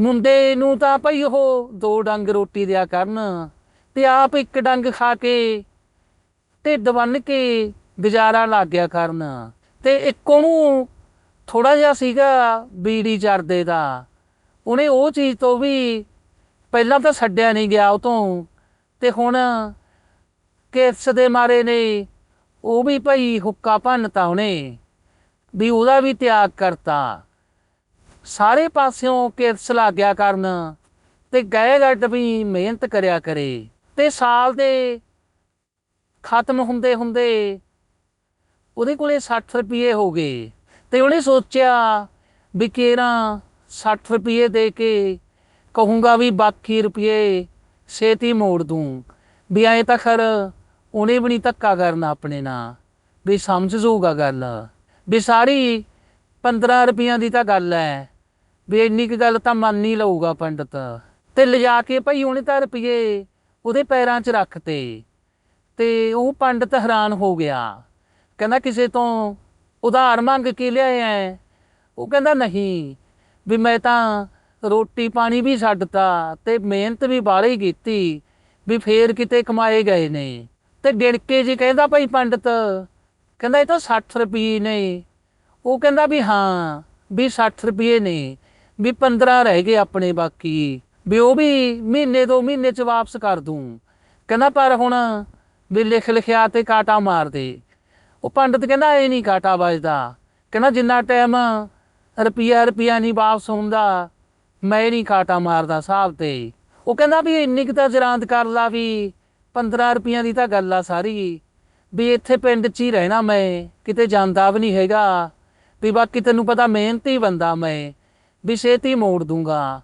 ਮੁੰਡੇ ਨੂੰ ਤਾਂ ਭਾਈ ਉਹ ਦੋ ਡੰਗ ਰੋਟੀ ਦਿਆ ਕਰਨ ਤੇ ਆਪ ਇੱਕ ਡੰਗ ਖਾ ਕੇ ਢਿੱਡ ਬੰਨ ਕੇ ਗੁਜ਼ਾਰਾ ਲੱਗ ਗਿਆ ਕਰਨ। ਤੇ ਇੱਕ ਉਹਨੂੰ ਥੋੜਾ ਜਿਹਾ ਸੀਗਾ ਬੀੜੀ ਚਰਦੇ ਦਾ। ਉਹਨੇ ਉਹ ਚੀਜ਼ ਤੋਂ ਵੀ ਪਹਿਲਾਂ ਤਾਂ ਛੱਡਿਆ ਨਹੀਂ ਗਿਆ ਉਹ ਤੋਂ। ਤੇ ਹੁਣ ਕਿਸ ਦੇ ਮਾਰੇ ਨੇ, ਉਹ ਵੀ ਭਾਈ ਹੁੱਕਾ ਭੰਨਤਾ ਉਹਨੇ, ਵੀ ਉਹਦਾ ਵੀ ਤਿਆਗ ਕਰਤਾ। ਸਾਰੇ ਪਾਸਿਓਂ ਕਿਰਸ ਲੱਗ ਕਰਨ ਤੇ ਗਏ ਗੱਡ ਵੀ ਮਿਹਨਤ ਕਰਿਆ ਕਰੇ। ਤੇ ਸਾਲ ਦੇ ਖਤਮ ਹੁੰਦੇ ਹੁੰਦੇ ਉਹਦੇ ਕੋਲੇ 60 ਰੁਪਏ ਹੋ ਗਏ। ਤੇ ਉਹਨੇ ਸੋਚਿਆ ਵੀ ਕਿਹੜਾ 60 ਰੁਪਏ ਦੇ ਕੇ ਕਹੂੰਗਾ ਵੀ ਬਾਕੀ ਰੁਪਏ ਛੇਤੀ ਮੋੜ ਦੂੰ। ਵੀ ਐਂ ਤਾਂ ਖਰ ਉਹਨੇ ਵੀ ਨਹੀਂ ਧੱਕਾ ਕਰਨਾ ਆਪਣੇ ਨਾਲ। ਵੀ ਸਮਝ ਜਾਊਗਾ ਗੱਲ। ਵੀ ਸਾਰੀ 15 ਰੁਪਈਆਂ ਦੀ ਤਾਂ ਗੱਲ ਹੈ ਵੀ ਇੰਨੀ ਕੁ ਗੱਲ ਤਾਂ ਮੰਨ ਹੀ ਲਊਗਾ ਪੰਡਤ। ਤੇ ਲਿਜਾ ਕੇ ਭਾਈ ਉਹਨੇ ਤਾਂ ਰੁਪਏ ਉਹਦੇ ਪੈਰਾਂ 'ਚ ਰੱਖਤੇ। ਤੇ ਉਹ ਪੰਡਤ ਹੈਰਾਨ ਹੋ ਗਿਆ। ਕਹਿੰਦਾ ਕਿਸੇ ਤੋਂ ਉਧਾਰ ਮੰਗ ਕੇ ਲਿਆਇਆ ਉਹ ਕਹਿੰਦਾ ਨਹੀਂ ਵੀ ਮੈਂ ਤਾਂ ਰੋਟੀ ਪਾਣੀ ਵੀ ਛੱਡਤਾ ਤੇ ਮਿਹਨਤ ਵੀ ਬਾਹਲੀ ਕੀਤੀ, ਵੀ ਫੇਰ ਕਿਤੇ ਕਮਾਏ ਗਏ ਨੇ। ਤੇ ਡਿੜਕੇ ਜੀ ਕਹਿੰਦਾ ਭਾਈ ਪੰਡਤ, ਕਹਿੰਦਾ ਇਹ ਤਾਂ 60 ਰੁਪਏ ਨੇ। ਉਹ ਕਹਿੰਦਾ ਵੀ ਹਾਂ, ਵੀ 60 ਰੁਪਏ ਨੇ, ਵੀ 15 ਰਹਿ ਗਏ ਆਪਣੇ ਬਾਕੀ, ਵੀ ਉਹ ਵੀ ਮਹੀਨੇ ਦੋ ਮਹੀਨੇ ਚ ਵਾਪਸ ਕਰ ਦੂੰ। ਕਹਿੰਦਾ ਪਰ ਹੁਣ ਵੀ ਲਿਖ ਲਿਖਿਆ ਤੇ ਕਾਟਾ ਮਾਰ ਦੇ। ਉਹ ਪੰਡਤ ਕਹਿੰਦਾ ਇਹ ਨਹੀਂ ਕਾਟਾ ਵੱਜਦਾ। ਕਹਿੰਦਾ, ਜਿੰਨਾ ਟਾਈਮ ਰੁਪਿਆ ਰੁਪਿਆ ਨਹੀਂ ਵਾਪਸ ਹੁੰਦਾ। ਮੈਂ ਨਹੀਂ ਕਾਟਾ ਮਾਰਦਾ ਸਾਹਿਬ ਤੇ। ਉਹ ਕਹਿੰਦਾ ਵੀ ਇੰਨੀ ਕੁ ਤਾਂ ਜਰਾਂਦ ਕਰ ਲਾ ਵੀ 15 ਰੁਪਈਆਂ ਦੀ ਤਾਂ ਗੱਲ ਆ ਸਾਰੀ। ਵੀ ਇੱਥੇ ਪਿੰਡ 'ਚ ਹੀ ਰਹਿਣਾ ਮੈਂ, ਕਿਤੇ ਜਾਂਦਾ ਵੀ ਨਹੀਂ ਹੈਗਾ। ਵੀ ਬਾਕੀ ਤੈਨੂੰ ਪਤਾ ਮਿਹਨਤੀ ਬੰਦਾ ਮੈਂ, ਵੀ ਛੇਤੀ ਮੋੜ ਦੂੰਗਾ।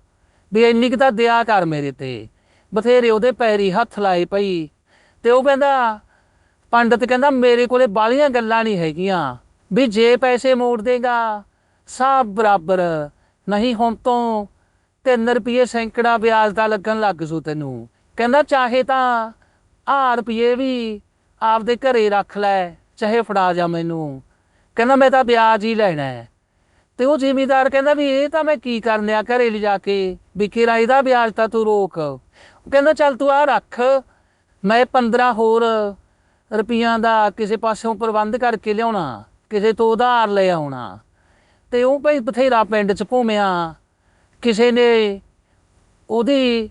ਵੀ ਇੰਨੀ ਕੁ ਤਾਂ ਦਿਆ ਕਰ ਮੇਰੇ ਤੇ। ਬਥੇਰੇ ਉਹਦੇ ਪੈਰੀ ਹੱਥ ਲਾਏ ਪਈ। ਤੇ ਉਹ ਕਹਿੰਦਾ, ਪੰਡਤ ਕਹਿੰਦਾ, ਮੇਰੇ ਕੋਲੇ ਬਾਲੀਆਂ ਗੱਲਾਂ ਨਹੀਂ ਹੈਗੀਆਂ। ਵੀ ਜੇ ਪੈਸੇ ਮੋੜ ਦੇਗਾ ਸਭ ਬਰਾਬਰ। ਨਹੀਂ ਹੁਣ ਤੋਂ 3 ਰੁਪਏ ਸੈਂਕੜਾ ਵਿਆਜ ਦਾ ਲੱਗਣ ਲੱਗ ਜੂ ਤੈਨੂੰ। ਕਹਿੰਦਾ ਚਾਹੇ ਤਾਂ ਆ ਰੁਪਏ ਵੀ ਆਪਦੇ ਘਰੇ ਰੱਖ ਲੈ, ਚਾਹੇ ਫੜਾ ਜਾ ਮੈਨੂੰ। ਕਹਿੰਦਾ ਮੈਂ ਤਾਂ ਵਿਆਜ ਹੀ ਲੈਣਾ ਹੈ। ਤੇ ਉਹ ਜ਼ਿਮੀਦਾਰ ਕਹਿੰਦਾ ਵੀ ਇਹ ਤਾਂ ਮੈਂ ਕੀ ਕਰਨਿਆ ਘਰੇ ਲਿਜਾ ਕੇ, ਵੀ ਕਿਰਾਏ ਦਾ ਵਿਆਜ ਤਾਂ ਤੂੰ ਰੋਕ। ਕਹਿੰਦਾ ਚੱਲ ਤੂੰ ਆ ਰੱਖ, ਮੈਂ 15 ਹੋਰ ਰੁਪਈਆਂ ਦਾ ਕਿਸੇ ਪਾਸਿਓਂ ਪ੍ਰਬੰਧ ਕਰਕੇ ਲਿਆਉਣਾ, ਕਿਸੇ ਤੋਂ ਉਧਾਰ ਲੈ ਆਉਣਾ। ਤੇ ਉਹ ਭਾਈ ਬਥੇਰਾ ਪਿੰਡ ਚ ਘੁੰਮਿਆ। ਕਿਸੇ ਨੇ ਉਹਦੀ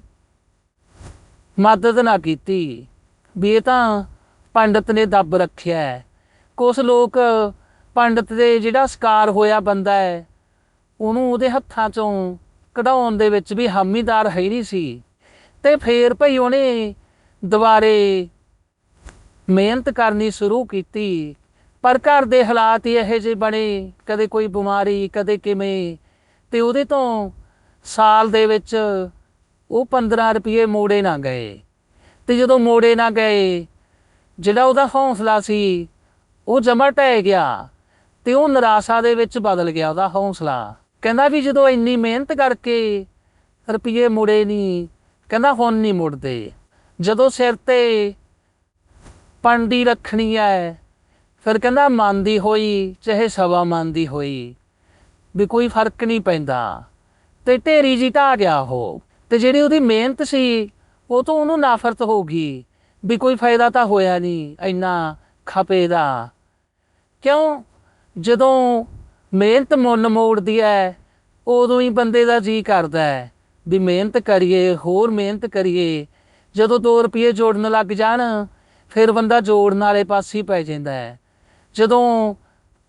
ਮਦਦ ਨਾ ਕੀਤੀ। ਵੀ ਇਹ ਤਾਂ ਪੰਡਤ ਨੇ ਦੱਬ ਰੱਖਿਆ ਹੈ। ਕੁਝ ਲੋਕ ਪੰਡਤ ਦੇ ਜਿਹੜਾ ਸ਼ਿਕਾਰ ਹੋਇਆ ਬੰਦਾ ਹੈ, ਉਹਨੂੰ ਉਹਦੇ ਹੱਥਾਂ ਚੋਂ ਕਢਾਉਣ ਦੇ ਵਿੱਚ ਵੀ ਹਾਮੀਦਾਰ ਹੈ ਹੀ ਨਹੀਂ ਸੀ। ਤੇ ਫੇਰ ਭਈ ਉਹਨੇ ਦੁਬਾਰੇ ਮਿਹਨਤ ਕਰਨੀ ਸ਼ੁਰੂ ਕੀਤੀ। ਪਰ ਘਰ ਦੇ ਹਾਲਾਤ ਹੀ ਇਹੋ ਜਿਹੇ ਬਣੇ, ਕਦੇ ਕੋਈ ਬਿਮਾਰੀ, ਕਦੇ ਕਿਵੇਂ। ਤੇ ਉਹਦੇ ਤੋਂ ਸਾਲ ਦੇ ਵਿੱਚ ਉਹ 15 ਰੁਪਏ ਮੋੜੇ ਨਾ ਗਏ। ਤੇ ਜਦੋਂ ਮੋੜੇ ਨਾ ਗਏ, ਜਿਹੜਾ ਉਹਦਾ ਹੌਸਲਾ ਸੀ, ਉਹ ਜਮਾ ਟਹਿ ਗਿਆ ਤੇ ਉਹ ਨਿਰਾਸ਼ਾ ਦੇ ਵਿੱਚ ਬਦਲ ਗਿਆ ਉਹਦਾ ਹੌਸਲਾ। ਕਹਿੰਦਾ ਵੀ ਜਦੋਂ ਇੰਨੀ ਮਿਹਨਤ ਕਰਕੇ ਰੁਪਏ ਮੁੜੇ ਨਹੀਂ ਕਹਿੰਦਾ ਹੁਣ ਨਹੀਂ ਮੁੜਦੇ। ਜਦੋਂ ਸਿਰ ਤੇ ਪੰਡੀ ਰੱਖਣੀ ਹੈ ਫਿਰ ਕਹਿੰਦਾ, ਮਨ ਦੀ ਹੋਈ, ਚਾਹੇ ਸਵਾ ਮਨ ਦੀ ਹੋਈ, ਵੀ ਕੋਈ ਫ਼ਰਕ ਨਹੀਂ ਪੈਂਦਾ। ਤੇ ਢੇਰੀ ਜੀ ਢਾ ਗਿਆ ਉਹ। ਤੇ ਜਿਹੜੀ ਉਹਦੀ ਮਿਹਨਤ ਸੀ, ਉਹ ਤੋਂ ਉਹਨੂੰ ਨਾਫਰਤ ਹੋ ਗਈ ਵੀ ਕੋਈ ਫਾਇਦਾ ਤਾਂ ਹੋਇਆ ਨਹੀਂ, ਇੰਨਾ ਖਪੇ ਦਾ। ਕਿਉਂ? ਜਦੋਂ ਮਿਹਨਤ ਮੁੱਲ ਮੋੜਦੀ ਹੈ ਉਦੋਂ ਹੀ ਬੰਦੇ ਦਾ ਜੀ ਕਰਦਾ ਹੈ ਵੀ ਮਿਹਨਤ ਕਰੀਏ, ਹੋਰ ਮਿਹਨਤ ਕਰੀਏ। ਜਦੋਂ 2 ਰੁਪਏ ਜੋੜਨ ਲੱਗ ਜਾਣ, ਫਿਰ ਬੰਦਾ ਜੋੜਨ ਵਾਲੇ ਪਾਸੇ ਪੈ ਜਾਂਦਾ ਹੈ ਜਦੋਂ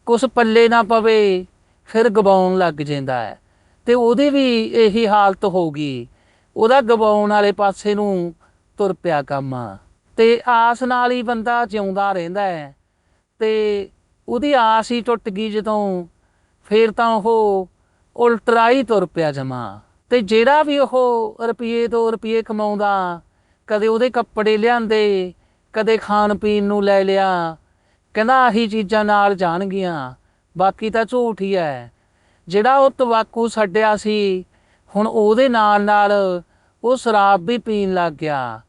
ਕੁਛ ਪੱਲੇ ਨਾ ਪਵੇ, ਫਿਰ ਗਵਾਉਣ ਲੱਗ ਜਾਂਦਾ ਹੈ। ਤੇ ਉਹਦੀ ਵੀ ਇਹੀ ਹਾਲਤ ਹੋਗੀ ਉਹਦਾ ਗਵਾਉਣ ਵਾਲੇ ਪਾਸੇ ਨੂੰ ਤੁਰ ਪਿਆ ਕੰਮ। ਤੇ ਆਸ ਨਾਲ ਹੀ ਬੰਦਾ ਜਿਉਂਦਾ ਰਹਿੰਦਾ ਹੈ। ਤੇ ਉਹਦੀ ਆਸ ਹੀ ਟੁੱਟ ਗਈ ਜਦੋਂ ਫੇਰ ਤਾਂ ਉਹ ਉਲਟਰਾ ਹੀ ਤੁਰ ਪਿਆ ਜਮਾ। ਤੇ ਜਿਹੜਾ ਵੀ ਉਹ ਰੁਪਏ ਤੋਂ ਰੁਪਏ ਕਮਾਉਂਦਾ, ਕਦੇ ਉਹਦੇ ਕੱਪੜੇ ਲਿਆਂਦੇ, ਕਦੇ ਖਾਣ ਪੀਣ ਨੂੰ ਲੈ ਲਿਆ ਕਹਿੰਦਾ ਆਹੀ ਚੀਜ਼ਾਂ ਨਾਲ ਜਾਣਗੀਆਂ, ਬਾਕੀ ਤਾਂ ਝੂਠ ਹੀ ਹੈ। ਜਿਹੜਾ ਉਹ ਤਵਾਕੂ ਛੱਡਿਆ ਸੀ, ਹੁਣ ਉਹਦੇ ਨਾਲ ਨਾਲ ਉਹ ਸ਼ਰਾਬ ਵੀ ਪੀਣ ਲੱਗ ਗਿਆ।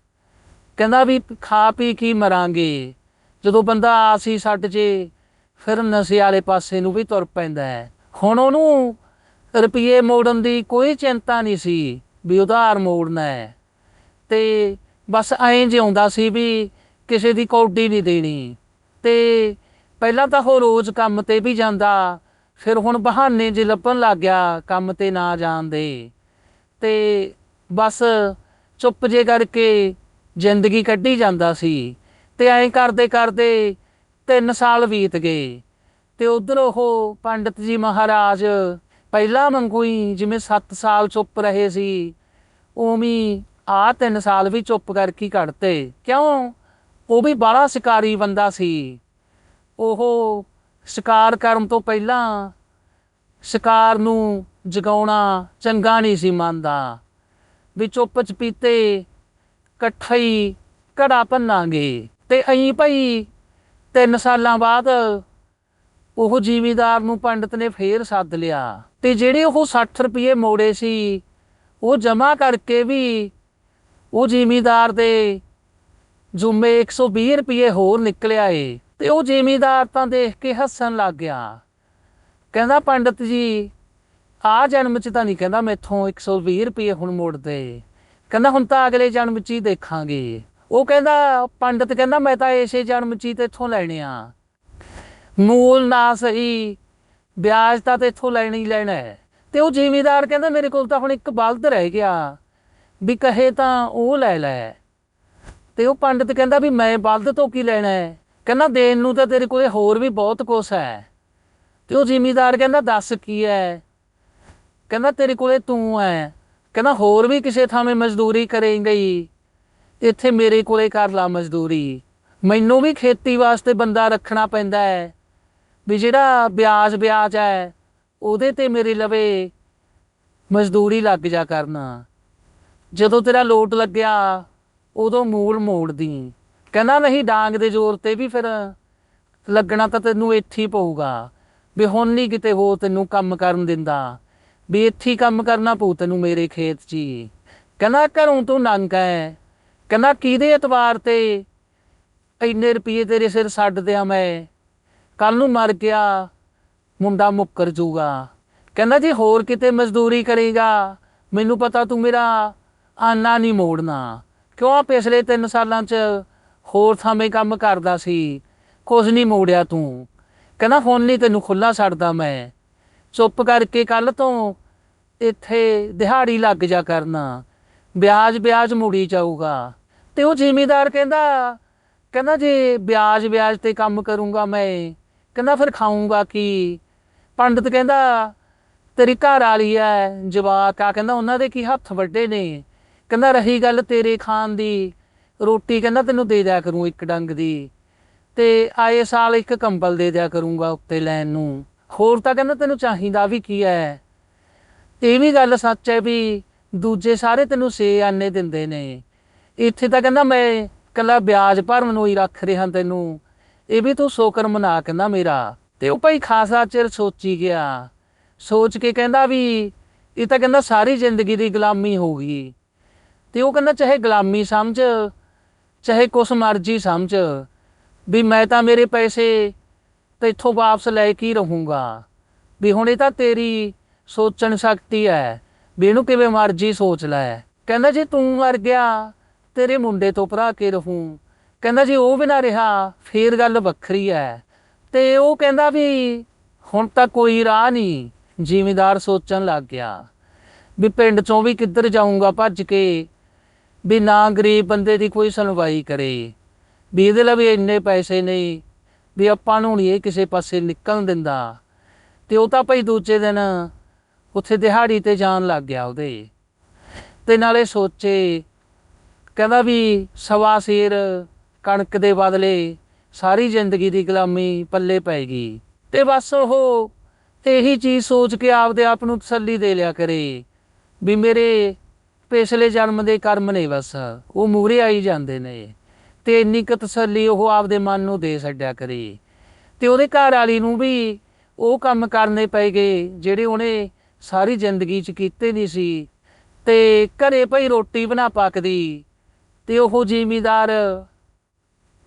ਕਹਿੰਦਾ ਵੀ ਖਾ ਪੀ ਕੀ ਮਰਾਂਗੇ। ਜਦੋਂ ਬੰਦਾ ਆਸੀ ਛੱਡ ਜੇ, ਫਿਰ ਨਸ਼ੇ ਵਾਲੇ ਪਾਸੇ ਨੂੰ ਵੀ ਤੁਰ ਪੈਂਦਾ ਹੈ। ਹੁਣ ਉਹਨੂੰ ਰੁਪਏ ਮੋੜਨ ਦੀ ਕੋਈ ਚਿੰਤਾ ਨਹੀਂ ਸੀ ਵੀ ਉਧਾਰ ਮੋੜਨਾ ਹੈ। ਤੇ ਬਸ ਐਂ ਜਿਉਂਦਾ ਸੀ ਵੀ ਕਿਸੇ ਦੀ ਕੌਡੀ ਨਹੀਂ ਦੇਣੀ। ਤੇ ਪਹਿਲਾਂ ਤਾਂ ਉਹ ਰੋਜ਼ ਕੰਮ ਤੇ ਵੀ ਜਾਂਦਾ, ਫਿਰ ਹੁਣ ਬਹਾਨੇ ਜੇ ਲੱਭਣ ਲੱਗ ਗਿਆ ਕੰਮ ਤੇ ਨਾ ਜਾਣ ਦੇ। ਤੇ ਬਸ ਚੁੱਪ ਜੇ ਕਰਕੇ ਜ਼ਿੰਦਗੀ ਕੱਢੀ ਜਾਂਦਾ ਸੀ ਤੇ ਐਂ ਕਰਦੇ ਕਰਦੇ 3 ਸਾਲ ਬੀਤ ਗਏ। ਤੇ ਉਧਰ ਉਹ ਪੰਡਤ ਜੀ ਮਹਾਰਾਜ ਪਹਿਲਾਂ ਵਾਂਗੂ ਹੀ ਜਿਵੇਂ 7 ਸਾਲ ਚੁੱਪ ਰਹੇ ਸੀ, ਉਵੇਂ ਆ 3 ਸਾਲ ਵੀ ਚੁੱਪ ਕਰਕੇ ਕੱਢਤੇ। ਕਿਉਂ? ਉਹ ਵੀ ਬੜਾ ਸ਼ਿਕਾਰੀ ਬੰਦਾ ਸੀ। ਉਹ ਸ਼ਿਕਾਰ ਕਰਨ ਤੋਂ ਪਹਿਲਾਂ ਸ਼ਿਕਾਰ ਨੂੰ ਜਗਾਉਣਾ ਚੰਗਾ ਨਹੀਂ ਸੀ ਮੰਨਦਾ। ਵੀ ਚੁੱਪ ਚਪੀਤੇ ਇਕੱਠੇ ਹੀ ਘੜਾ ਭੰਨਾਂਗੇ ਤੇ ਅਈ ਭਈ 3 ਸਾਲਾਂ ਬਾਅਦ ਉਹ ਜ਼ਿਮੀਦਾਰ ਨੂੰ ਪੰਡਤ ਨੇ ਫੇਰ ਸੱਦ ਲਿਆ ਤੇ ਜਿਹੜੇ ਉਹ 60 ਰੁਪਏ ਮੋੜੇ ਸੀ, ਉਹ ਜਮਾ ਕਰਕੇ ਵੀ ਉਹ ਜ਼ਿਮੀਦਾਰ ਦੇ ਜੁਮੇ 120 ਰੁਪਏ ਹੋਰ ਨਿਕਲਿਆ ਏ ਤੇ ਉਹ ਜ਼ਿਮੀਦਾਰ ਤਾਂ ਦੇਖ ਕੇ ਹੱਸਣ ਲੱਗ ਗਿਆ। ਕਹਿੰਦਾ, ਪੰਡਤ ਜੀ, ਆ ਜਨਮ ਚ ਤਾਂ ਨਹੀਂ ਕਹਿੰਦਾ ਮੈਥੋਂ 120 ਰੁਪਏ ਹੁਣ ਮੋੜਦੇ। ਕਹਿੰਦਾ, ਹੁਣ ਤਾਂ ਅਗਲੇ ਜਨਮ ਚ ਹੀ ਦੇਖਾਂਗੇ। ਉਹ ਕਹਿੰਦਾ, ਪੰਡਤ ਕਹਿੰਦਾ, ਮੈਂ ਤਾਂ ਇਸੇ ਜਨਮ ਚ ਹੀ ਤੇ ਇੱਥੋਂ ਲੈਣੇ ਆ। ਮੂਲ ਨਾ ਸਹੀ, ਵਿਆਜ ਤਾਂ ਤੇ ਇੱਥੋਂ ਲੈਣਾ ਹੀ ਲੈਣਾ ਹੈ। ਤੇ ਉਹ ਜ਼ਿਮੀਦਾਰ ਕਹਿੰਦਾ, ਮੇਰੇ ਕੋਲ ਤਾਂ ਹੁਣ ਇੱਕ ਬਲਦ ਰਹਿ ਗਿਆ। ਵੀ ਕਹੇ ਤਾਂ ਉਹ ਲੈ ਲੈ। ਤੇ ਉਹ ਪੰਡਤ ਕਹਿੰਦਾ ਵੀ ਮੈਂ ਬਲਦ ਤੋਂ ਕੀ ਲੈਣਾ ਹੈ? ਕਹਿੰਦਾ ਦੇਣ ਨੂੰ ਤਾਂ ਤੇਰੇ ਕੋਲੇ ਹੋਰ ਵੀ ਬਹੁਤ ਕੁਛ ਹੈ। ਤੇ ਉਹ ਜ਼ਿਮੀਦਾਰ ਕਹਿੰਦਾ ਦੱਸ ਕੀ ਹੈ? ਕਹਿੰਦਾ ਤੇਰੇ ਕੋਲੇ ਤੂੰ ਹੈ। ਕਹਿੰਦਾ ਹੋਰ ਵੀ ਕਿਸੇ ਥਾਵੇਂ ਮਜ਼ਦੂਰੀ ਕਰੇਂਗਾ। ਹੀ ਇੱਥੇ ਮੇਰੇ ਕੋਲੇ ਕਰ ਲਾ ਮਜ਼ਦੂਰੀ। ਮੈਨੂੰ ਵੀ ਖੇਤੀ ਵਾਸਤੇ ਬੰਦਾ ਰੱਖਣਾ ਪੈਂਦਾ ਹੈ। ਵੀ ਜਿਹੜਾ ਵਿਆਜ ਵਿਆਜ ਹੈ, ਉਹਦੇ ਤੇ ਮੇਰੇ ਲਵੇ ਮਜ਼ਦੂਰੀ ਲੱਗ ਜਾ ਕਰਨਾ। ਜਦੋਂ ਤੇਰਾ ਲੋਟ ਲੱਗਿਆ ਉਦੋਂ ਮੂਲ ਮੋੜਦੀ। ਕਹਿੰਦਾ ਨਹੀਂ, ਡਾਂਗ ਦੇ ਜ਼ੋਰ ਤੇ ਵੀ ਫਿਰ ਲੱਗਣਾ ਤਾਂ ਤੈਨੂੰ ਇੱਥੇ ਹੀ ਪਊਗਾ। ਵੀ ਹੁਣ ਨਹੀਂ ਕਿਤੇ ਹੋ ਤੈਨੂੰ ਕੰਮ ਕਰਨ ਦਿੰਦਾ। ਵੀ ਇੱਥੇ ਕੰਮ ਕਰਨਾ ਪਊ ਤੈਨੂੰ ਮੇਰੇ ਖੇਤ 'ਚ ਹੀ। ਕਹਿੰਦਾ, ਘਰੋਂ ਤੂੰ ਨੰਗ ਹੈ ਕਹਿੰਦਾ, ਕਿਹਦੇ ਇਤਵਾਰ ਤੇ? ਇੰਨੇ ਰੁਪਏ ਤੇਰੇ ਸਿਰ ਛੱਡ ਦਿਆਂ ਮੈਂ। ਕੱਲ ਨੂੰ ਮਰ ਗਿਆ, ਮੁੰਡਾ ਮੁੱਕਰ ਜੂਗਾ। ਕਹਿੰਦਾ, ਜੀ ਹੋਰ ਕਿਤੇ ਮਜ਼ਦੂਰੀ ਕਰੇਗਾ, ਮੈਨੂੰ ਪਤਾ ਤੂੰ ਮੇਰਾ ਆਨਾ ਨਹੀਂ ਮੋੜਨਾ। ਕਿਉਂ ਆ ਪਿਛਲੇ 3 ਸਾਲਾਂ 'ਚ ਹੋਰ ਥਾਵੇਂ ਕੰਮ ਕਰਦਾ ਸੀ? ਕੁਝ ਨਹੀਂ ਮੋੜਿਆ ਤੂੰ। ਕਹਿੰਦਾ, ਹੁਣ ਨਹੀਂ ਤੈਨੂੰ ਖੁੱਲਾ ਛੱਡਦਾ ਮੈਂ। ਚੁੱਪ ਕਰਕੇ ਕੱਲ ਤੋਂ ਇੱਥੇ ਦਿਹਾੜੀ ਲੱਗ ਜਾ ਕਰਨਾ। ਵਿਆਜ ਵਿਆਜ ਮੁੜੀ ਜਾਊਗਾ। ਤੇ ਉਹ ਜ਼ਿਮੀਦਾਰ ਕਹਿੰਦਾ ਕਹਿੰਦਾ, ਜੇ ਵਿਆਜ ਵਿਆਜ ਤੇ ਕੰਮ ਕਰੂੰਗਾ ਮੈਂ, ਕਹਿੰਦਾ, ਫਿਰ ਖਾਊਂਗਾ ਕੀ? ਪੰਡਤ ਕਹਿੰਦਾ, ਤੇਰੀ ਘਰ ਵਾਲੀ ਐ, ਜਵਾਕ ਆ। ਕਹਿੰਦਾ, ਉਹਨਾਂ ਦੇ ਕੀ ਹੱਥ ਵੱਡੇ ਨੇ? ਕਹਿੰਦਾ ਰਹੀ ਗੱਲ ਤੇਰੇ ਖਾਣ ਦੀ, ਰੋਟੀ ਕਹਿੰਦਾ ਤੈਨੂੰ ਦੇ ਦਿਆ ਕਰੂੰ ਇੱਕ ਡੰਗ ਦੀ। ਤੇ ਆਏ ਸਾਲ ਇੱਕ ਕੰਬਲ ਦੇ ਦਿਆ ਕਰੂੰਗਾ ਉੱਤੇ ਲੈਣ ਨੂੰ। ਹੋਰ ਤਾਂ ਕਹਿੰਦਾ ਤੈਨੂੰ ਚਾਹੀਦਾ ਵੀ ਕੀ ਹੈ ਇਹ ਵੀ ਗੱਲ ਸੱਚ ਹੈ ਵੀ ਦੂਜੇ ਸਾਰੇ ਤੈਨੂੰ ਛੇ ਆਨੇ ਦਿੰਦੇ ਨੇ। ਇੱਥੇ ਤਾਂ ਕਹਿੰਦਾ ਮੈਂ ਕੱਲਾ ਵਿਆਜ ਭਰਨ ਨੂੰ ਹੀ ਰੱਖ ਰਿਹਾ ਤੈਨੂੰ। ਇਹ ਵੀ ਤੂੰ ਸ਼ੋਕਰ ਮਨਾ ਕਹਿੰਦਾ ਮੇਰਾ। ਤੇ ਉਹ ਭਾਈ ਖਾਸਾ ਚਿਰ ਸੋਚੀ ਗਿਆ। ਸੋਚ ਕੇ ਕਹਿੰਦਾ ਵੀ ਇਹ ਤਾਂ ਕਹਿੰਦਾ ਸਾਰੀ ਜ਼ਿੰਦਗੀ ਦੀ ਗੁਲਾਮੀ ਹੋ ਗਈ। ਤੇ ਉਹ ਕਹਿੰਦਾ ਚਾਹੇ ਗੁਲਾਮੀ ਸਮਝ, ਚਾਹੇ ਕੁਛ ਮਰਜ਼ੀ ਸਮਝ, ਵੀ ਮੈਂ ਤਾਂ ਮੇਰੇ ਪੈਸੇ ਤੇ ਇੱਥੋਂ ਵਾਪਸ ਲੈ ਕੇ ਹੀ ਰਹੂੰਗਾ। ਵੀ ਹੁਣ ਇਹ ਤਾਂ ਤੇਰੀ ਸੋਚਣ ਸ਼ਕਤੀ ਹੈ, ਵੀ ਇਹਨੂੰ ਕਿਵੇਂ ਮਰਜ਼ੀ ਸੋਚ ਲੈ। ਕਹਿੰਦਾ ਜੇ ਤੂੰ ਮਰ ਗਿਆ, ਤੇਰੇ ਮੁੰਡੇ ਤੋਂ ਭਰਾ ਕੇ ਰਹੂੰ। ਕਹਿੰਦਾ ਜੇ ਉਹ ਵੀ ਨਾ ਰਿਹਾ, ਫੇਰ ਗੱਲ ਵੱਖਰੀ ਹੈ। ਤੇ ਉਹ ਕਹਿੰਦਾ ਵੀ ਹੁਣ ਤਾਂ ਕੋਈ ਰਾਹ ਨਹੀਂ, ਜ਼ਿਮੀਦਾਰ ਸੋਚਣ ਲੱਗ ਗਿਆ। ਵੀ ਪਿੰਡ ਚੋਂ ਵੀ ਕਿੱਧਰ ਜਾਊਂਗਾ ਭੱਜ ਕੇ ਵੀ ਨਾ ਗਰੀਬ ਬੰਦੇ ਦੀ ਕੋਈ ਸੁਣਵਾਈ ਕਰੇ, ਵੀ ਇਹਦੇ ਲਈ ਵੀ ਇੰਨੇ ਪੈਸੇ ਨਹੀਂ, ਵੀ ਆਪਾਂ ਨੂੰ ਨਹੀਂ ਇਹ ਕਿਸੇ ਪਾਸੇ ਨਿਕਲਣ ਦਿੰਦਾ। ਤੇ ਉਹ ਤਾਂ ਭਾਈ ਦੂਜੇ ਦਿਨ ਉੱਥੇ ਦਿਹਾੜੀ ਤੇ ਜਾਣ ਲੱਗ ਗਿਆ ਉਹਦੇ। ਤੇ ਨਾਲੇ ਸੋਚੇ, ਕਹਿੰਦਾ ਵੀ ਸਵਾ ਸੇਰ ਕਣਕ ਦੇ ਬਦਲੇ ਸਾਰੀ ਜ਼ਿੰਦਗੀ ਦੀ ਗੁਲਾਮੀ ਪੱਲੇ ਪੈ ਗਈ। ਤੇ ਬਸ ਉਹ ਇਹੀ ਚੀਜ਼ ਸੋਚ ਕੇ ਆਪਦੇ ਆਪ ਨੂੰ ਤਸੱਲੀ ਦੇ ਲਿਆ ਕਰੇ, ਵੀ ਮੇਰੇ ਪਿਛਲੇ ਜਨਮ ਦੇ ਕਰਮ ਨੇ ਬਸ। ਉਹ ਮੂਰੇ ਆਈ ਜਾਂਦੇ ਨੇ। ਤੇ ਇੰਨੀ ਕੁ ਤਸੱਲੀ ਉਹ ਆਪਦੇ ਮਨ ਨੂੰ ਦੇ ਛੱਡਿਆ ਕਰੇ। ਤੇ ਉਹਦੇ ਘਰ ਵਾਲੀ ਨੂੰ ਵੀ ਉਹ ਕੰਮ ਕਰਨੇ ਪੈ ਗਏ, ਜਿਹੜੇ ਉਹਨੇ ਸਾਰੀ ਜ਼ਿੰਦਗੀ 'ਚ ਕੀਤੇ ਨਹੀਂ ਸੀ। ਤੇ ਘਰੇ ਭਈ ਰੋਟੀ ਬਣਾ ਪੱਕਦੀ। ਤੇ ਉਹ ਜ਼ਿਮੀਦਾਰ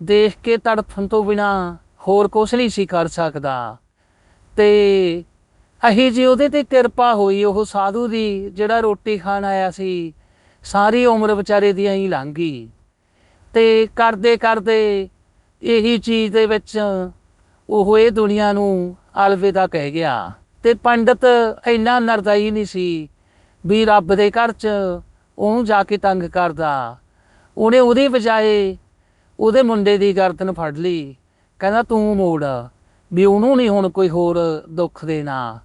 ਦੇਖ ਕੇ ਤੜਫਣ ਤੋਂ ਬਿਨਾ ਹੋਰ ਕੁਛ ਨਹੀਂ ਸੀ ਕਰ ਸਕਦਾ। ਤੇ ਅਹੀ ਜੀ ਉਹਦੇ ਤੇ ਕਿਰਪਾ ਹੋਈ, ਉਹ ਸਾਧੂ ਦੀ ਜਿਹੜਾ ਰੋਟੀ ਖਾਣ ਆਇਆ ਸੀ, ਸਾਰੀ ਉਮਰ ਵਿਚਾਰੇ ਦੀ ਐਂ ਲੰਘ ਗਈ। ਤੇ ਕਰਦੇ ਕਰਦੇ ਇਹੀ ਚੀਜ਼ ਦੇ ਵਿੱਚ ਉਹ ਇਹ ਦੁਨੀਆ ਨੂੰ ਅਲਵਿਦਾ ਕਹਿ ਗਿਆ। ਤੇ ਪੰਡਤ ਇੰਨਾ ਨਰਦਾਈ ਨਹੀਂ ਸੀ ਵੀ ਰੱਬ ਦੇ ਘਰ 'ਚ ਉਹਨੂੰ ਜਾ ਕੇ ਤੰਗ ਕਰਦਾ। ਉਹਨੇ ਉਹਦੀ ਬਜਾਏ ਉਹਦੇ ਮੁੰਡੇ ਦੀ ਗਰਦਨ ਫੜ ਲਈ। ਕਹਿੰਦਾ, ਤੂੰ ਮੋੜ, ਵੀ ਉਹਨੂੰ ਨਹੀਂ ਹੁਣ ਕੋਈ ਹੋਰ ਦੁੱਖ ਦੇਣਾ।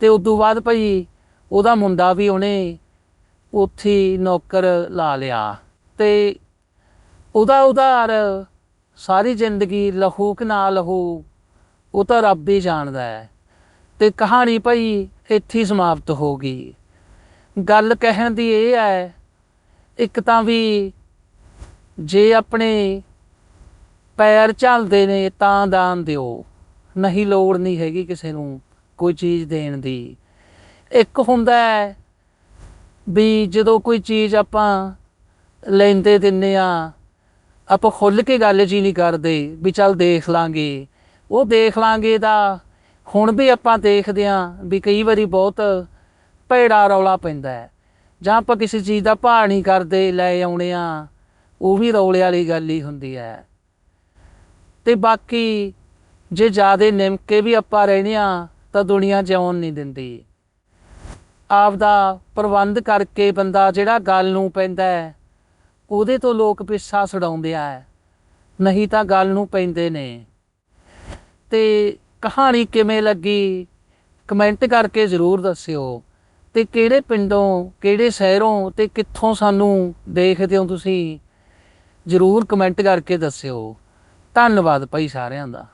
ਤੇ ਉਸ ਤੋਂ ਬਾਅਦ ਭਾਈ ਉਹਦਾ ਮੁੰਡਾ ਵੀ ਉਹਨੇ ਉੱਥੇ ਨੌਕਰ ਲਾ ਲਿਆ। ਤੇ ਉਹਦਾ ਉਧਾਰ ਸਾਰੀ ਜ਼ਿੰਦਗੀ ਲਹੂ ਕਿ ਨਾ ਲਹੂ, ਉਹ ਤਾਂ ਰੱਬ ਹੀ ਜਾਣਦਾ ਹੈ। ਤੇ ਕਹਾਣੀ ਭਾਈ ਇੱਥੇ ਸਮਾਪਤ ਹੋ ਗਈ। ਗੱਲ ਕਹਿਣ ਦੀ ਇਹ ਹੈ, ਇੱਕ ਤਾਂ ਵੀ ਜੇ ਆਪਣੇ ਪੈਰ ਝਲਦੇ ਨੇ ਤਾਂ ਦਾਨ ਦਿਓ, ਨਹੀਂ ਲੋੜ ਨਹੀਂ ਹੈਗੀ ਕਿਸੇ ਨੂੰ। ਕੋਈ ਚੀਜ਼ ਦੇਣ ਦੀ। ਇੱਕ ਹੁੰਦਾ ਹੈ ਵੀ ਜਦੋਂ ਕੋਈ ਚੀਜ਼ ਆਪਾਂ ਲੈਂਦੇ ਦਿੰਨੇ ਆ, ਆਪਾਂ ਖੁੱਲ ਕੇ ਗੱਲ ਜੀ ਨਹੀਂ ਕਰਦੇ ਵੀ ਚੱਲ ਦੇਖ ਲਾਂਗੇ। ਉਹ ਦੇਖ ਲਾਂਗੇ ਤਾਂ ਹੁਣ ਵੀ ਆਪਾਂ ਦੇਖਦੇ ਆਂ ਵੀ ਕਈ ਵਾਰੀ ਬਹੁਤ ਭੇੜਾ ਰੌਲਾ ਪੈਂਦਾ ਹੈ। ਜਾਂ ਆਪਾਂ ਕਿਸੇ ਚੀਜ਼ ਦਾ ਭਾਅ ਨਹੀਂ ਕਰਦੇ, ਲੈ ਆਉਣੇ ਆ, ਉਹ ਵੀ ਰੌਲੇ ਵਾਲੀ ਗੱਲ ਹੀ ਹੁੰਦੀ ਹੈ। ਤੇ ਬਾਕੀ ਜੇ ਜਿਆਦੇ ਨਿਮਕੇ ਵੀ ਆਪਾਂ ਰਹਿੰਦੇ ਆ ਤਾਂ ਦੁਨੀਆ ਜਿਉਣ ਨਹੀਂ ਦਿੰਦੀ। ਆਪਦਾ ਪ੍ਰਬੰਧ ਕਰਕੇ ਬੰਦਾ ਜਿਹੜਾ ਗੱਲ ਨੂੰ ਪੈਂਦਾ ਹੈ, ਉਹਦੇ ਤੋਂ ਲੋਕ ਪਿੱਛਾ ਛਡਾਉਂਦੇ ਆ। ਨਹੀਂ ਤਾਂ ਗੱਲ ਨੂੰ ਪੈਂਦੇ ਨੇ। ਤੇ ਕਹਾਣੀ ਕਿਵੇਂ ਲੱਗੀ? ਕਮੈਂਟ ਕਰਕੇ ਜ਼ਰੂਰ ਦੱਸਿਓ। ਤੇ ਕਿਹੜੇ ਪਿੰਡੋਂ, ਕਿਹੜੇ ਸ਼ਹਿਰੋਂ ਤੇ ਕਿੱਥੋਂ ਸਾਨੂੰ ਦੇਖਦੇ ਹੋ ਤੁਸੀਂ? ਜ਼ਰੂਰ ਕਮੈਂਟ ਕਰਕੇ ਦੱਸਿਓ। ਧੰਨਵਾਦ ਭਾਈ ਸਾਰਿਆਂ ਦਾ।